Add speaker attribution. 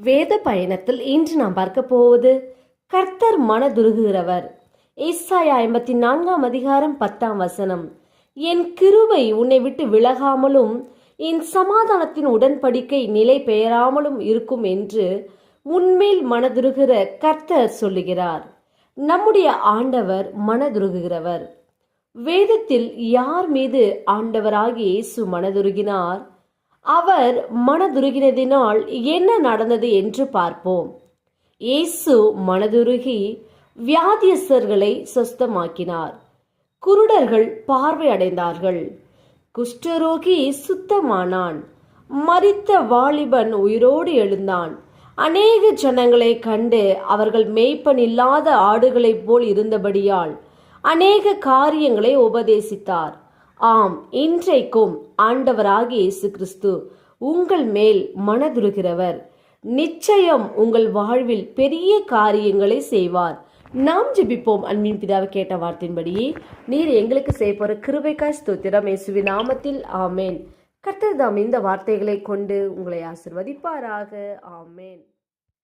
Speaker 1: வேத பயணத்தில் இன்று நாம் பார்க்க போவது கர்த்தர் மனதுருகுகிறவர். ஏசாயா ஐம்பத்தி நான்காம் அதிகாரம் பத்தாம் வசனம். என் கிருபை உன்னை விட்டு விலகாமலும் என் சமாதானத்தின் உடன்படிக்கை நிலை பெயராமலும் இருக்கும் என்று உன்மேல் மனதுருகிற கர்த்தர் சொல்லுகிறார். நம்முடைய ஆண்டவர் மனதுருகுகிறவர். வேதத்தில் யார் மீது ஆண்டவராகிய இயேசு மனதுருகினார்? அவர் மனதுருகினதினால் என்ன நடந்தது என்று பார்ப்போம். இயேசு மனதுருகி வியாதியஸ்தர்களை சொஸ்தமாக்கினார். குருடர்கள் பார்வை அடைந்தார்கள் குஷ்டரோகி சுத்தமானான். மறித்த வாலிபன் உயிரோடு எழுந்தான். அநேக ஜனங்களை கண்டு அவர்கள் மேய்ப்பன் இல்லாத ஆடுகளைப் போல் இருந்தபடியால் அநேக காரியங்களை உபதேசித்தார். ஆம் இன்றைக்கும் ஆண்டவராகிய இயேசு கிறிஸ்து உங்கள் மேல் மனதுருகிறவர். நிச்சயம் உங்கள் வாழ்வில் பெரிய காரியங்களை செய்வார். நாம் ஜெபிப்போம் அன்பின் பிதாவை கேட்ட வார்த்தையின்படியே நீர் எங்களுக்கு செய்ய போற கிருபைக்காய் ஸ்தோத்திரம். இயேசுவி நாமத்தில் ஆமேன். கர்த்தர் தாம் இந்த வார்த்தைகளை கொண்டு உங்களை ஆசிர்வதிப்பாராக. ஆமேன்.